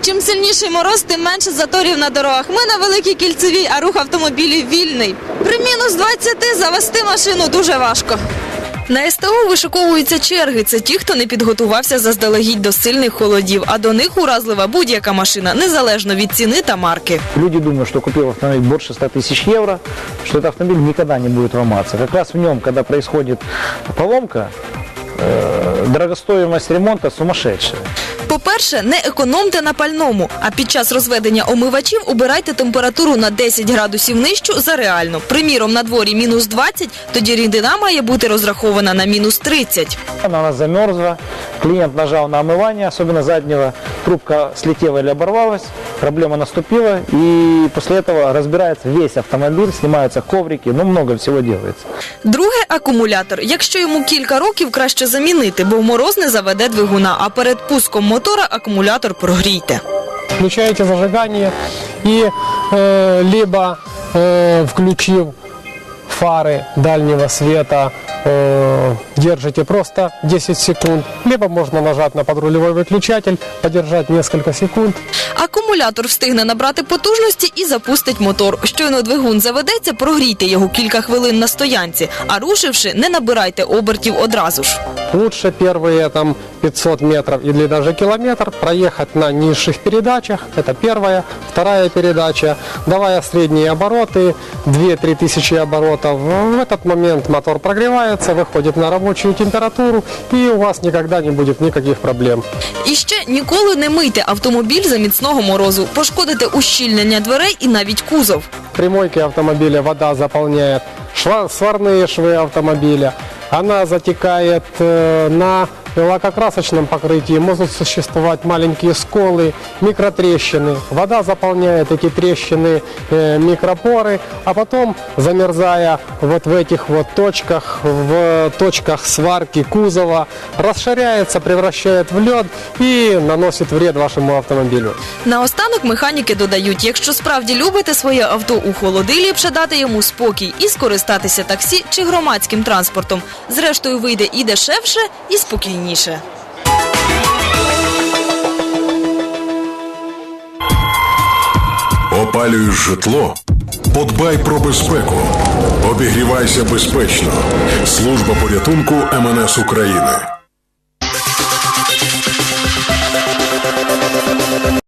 Чим сильніший мороз, тим менше заторів на дорогах. Ми на великій кільцевій, а рух автомобілів вільний. При мінус 20 завести машину дуже важко. На СТО вишиковуються черги. Це ті, хто не підготувався заздалегідь до сильних холодів, а до них уразлива будь-яка машина, незалежно від ціни та марки. Люди думают, что купил автомобиль больше 100 тысяч евро, что этот автомобиль никогда не будет ломаться. Как раз в нем, когда происходит поломка, э, дорогостоимость ремонта сумасшедшая. По-перше, не економте на пальному, а під час розведення омивачів обирайте температуру на 10 градусів нижчу за реальну. Приміром, на дворі мінус 20, тоді рідина має бути розрахована на мінус 30. Вона замерзла, клієнт нажав на омивання, особливо заднього, трубка слетела или оборвалась, проблема наступила, и после этого разбирается весь автомобиль, снимаются коврики, ну много всего делается. Друге акумулятор. Якщо йому кілька років, краще замінити, бо в мороз не заведе двигуна, а перед пуском мотора акумулятор прогрійте. включаете зажигание и э, либо э, включив фары дальнего света э, держите просто 10 секунд, либо можно нажать на подрулевой выключатель, подержать несколько секунд Акумулятор встигне набрати потужності і запустить мотор. Щойно двигун заведеться, прогрійте його кілька хвилин на стоянці, а рушивши, не набирайте обертів одразу ж. Лучше первые там 500 метров или даже километр проехать на низших передачах. Это первая. Вторая передача, давая средние обороты, 2-3 тысячи оборотов. В этот момент мотор прогревается, выходит на рабочую температуру и у вас никогда не будет никаких проблем. І ще ніколи не мийте автомобіль за міцного морозу, пошкодите ущільнення дверей і навіть кузов. Примойки автомобіля вода заповняє сварні шви автомобіля, вона затікає затекает э, на лакокрасочном покрытии. Могут существовать маленькие сколы, микротрещины. Вода заполняет эти трещины, э, микропоры, а потом, замерзая вот в этих вот точках, в точках сварки кузова, расширяется, превращает в лед и наносит вред вашему автомобилю. Наостанок механіки додають, якщо справді любите своє авто у холоди, ліпше дати йому спокій і скористатися таксі чи громадським транспортом. Зрештою, вийде і дешевше, і спокійніше. Опалюєш житло? Подбай про безпеку. Обігрівайся безпечно. Служба порятунку МНС України.